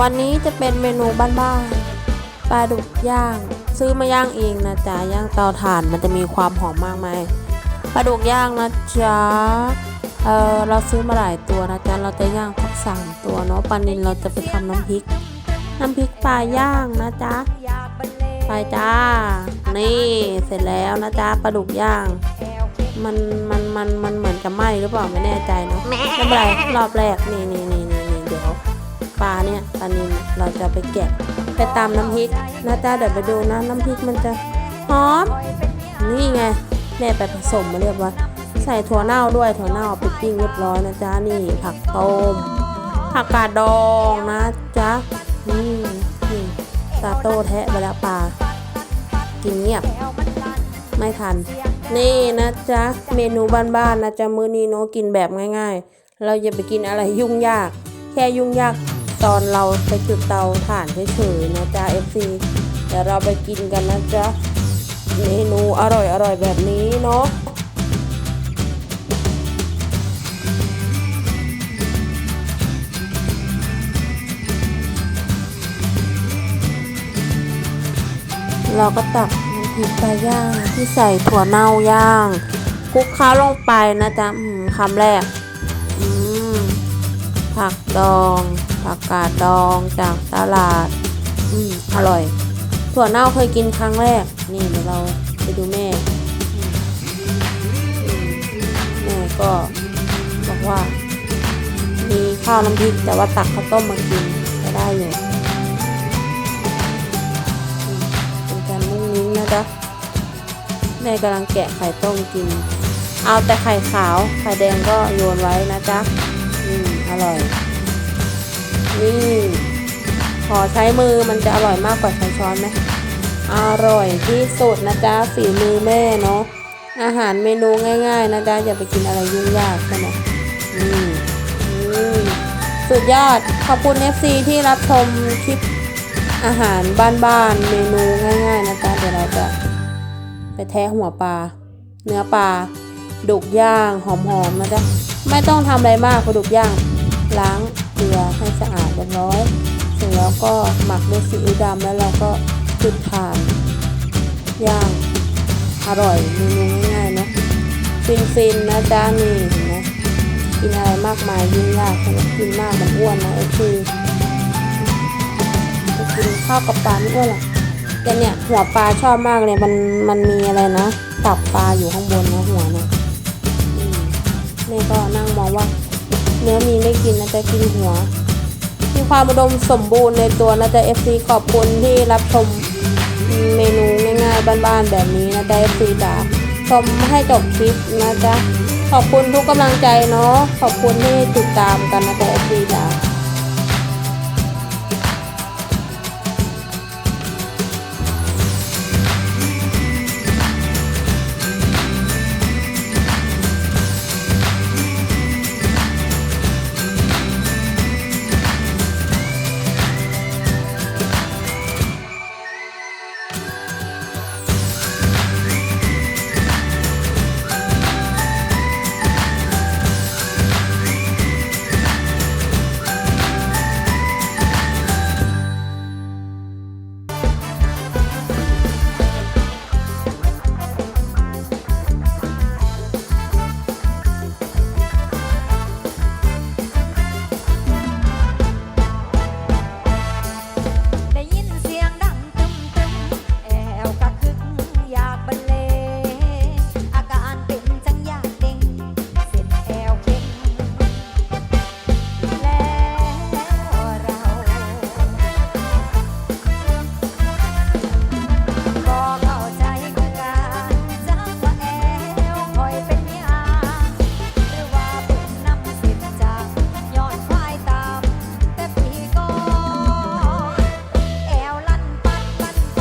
วันนี้จะเป็นเมนูบ้านๆปลาดุกย่าง ซื้อมาย่างเองนะจ๊ะย่างเตาถ่านมันจะมีความหอมมากไหมายปลาดุกย่างนะจ๊ะเออเราซื้อมาหลายตัวนะจ๊ะเราจะย่างพักสามตัวเนาะปลานินเราจะไปทำน้ำพริก น้ำพริกปลาย่างนะจ๊ะไปจ้า นี่เสร็จแล้วนะจ๊ะปลาดุกย่างมันมันมันมันเหมือนจะไหม้หรือเปล่าไม่แน่ใจเนาะไม่เป็นไรรอบแรกนี่นี่นี่นี่นี่เดี๋ยว ปลาเนี่ยปลานิลเราจะไปแกะไปตามน้ำพริกนะจ๊ะเดี๋ยวไปดูนะน้ำพริกมันจะหอมนี่ไงแม่ไปผสมมาเรียบร้อยใส่ถั่วเน่าด้วยถั่วเน่าเอาไปปิ้งเรียบร้อยนะจ๊ะนี่ผักต้มผักกาดดองนะจ๊ะนี่นี่ซาโตแทะไปแล้วปลากินเงียบไม่ทัน นี่นะจ๊ะเมนูบ้านๆนะจ๊ะมื้อนี้เนาะกินแบบง่าย ๆ เราอย่าไปกินอะไรยุ่งยาก แค่ยุ่งยาก ตอนเราไปจุดเตาถ่านเฉยๆนะจ๊ะ FC เดี๋ยวเราไปกินกันนะจ๊ะ เมนูอร่อยๆแบบนี้เนาะเราก็ตักน้ำพริกปลาย่างที่ใส่ถั่วเน่าย่างคลุกเคล้าลงไปนะจ๊ะคำแรกผักดอง ผักกาดดองจากตลาด อืมอร่อย ถั่วเน่าเคยกินครั้งแรก นี่เดี๋ยวเราไปดูแม่ แม่ก็บอกว่า มีข้าวน้ำพริกแต่ว่าตักข้าวต้มมากินก็ได้อยู่เป็นการมุ่งนิ้งนะจ๊ะแม่กำลังแกะไข่ต้มกิน เอาแต่ไข่ขาว ไข่แดงก็โยนไว้นะจ๊ะ อืม อร่อย นี่ขอใช้มือมันจะอร่อยมากกว่าใช้ช้อนไหมอร่อยที่สุดนะจ๊ะฝีมือแม่เนาะอาหารเมนูง่ายๆนะจ๊ะอย่าไปกินอะไรยุ่งยากใช่ไหมอืมสุดยอดขอบคุณ FC ที่รับชมคลิปอาหารบ้านๆเมนูง่ายๆนะจ๊ะเดี๋ยวเราจะไปแทะหัวปลาเนื้อปลาดุกย่างหอมๆนะจ๊ะไม่ต้องทำอะไรมากปลาดุกย่าง ล้างเกลือให้สะอาดเรียบร้อย เสร็จแล้วก็หมักด้วยซีอิ๊วดำแล้วเราก็จุดถ่านย่างอร่อยเมนูง่ายๆนะฟินๆนะจ๊ะนี่เห็นไหมกินอะไรมากมายยุ่งยากใช่ไหมกินมากมันอ้วนนะไอ้คือจะกินข้าวกับปลาไม่อ้วนหรอกแต่เนี่ยหัวปลาชอบมากเลยมันมันมีอะไรนะตับปลาอยู่ข้างบนนะหัวเนี่ยแม่ก็นั่งมองว่า เนื้อมีไม่กินนะจะกินหัว มีความอุดมสมบูรณ์ในตัวนะจ๊ะ FC ขอบคุณที่รับชมเมนูง่ายๆบ้านๆแบบนี้นะจ๊ะ FC จ๋าชมให้จบคลิปนะจ๊ะขอบคุณทุกกำลังใจเนาะขอบคุณที่ติดตามกันนะจ๊ะ FC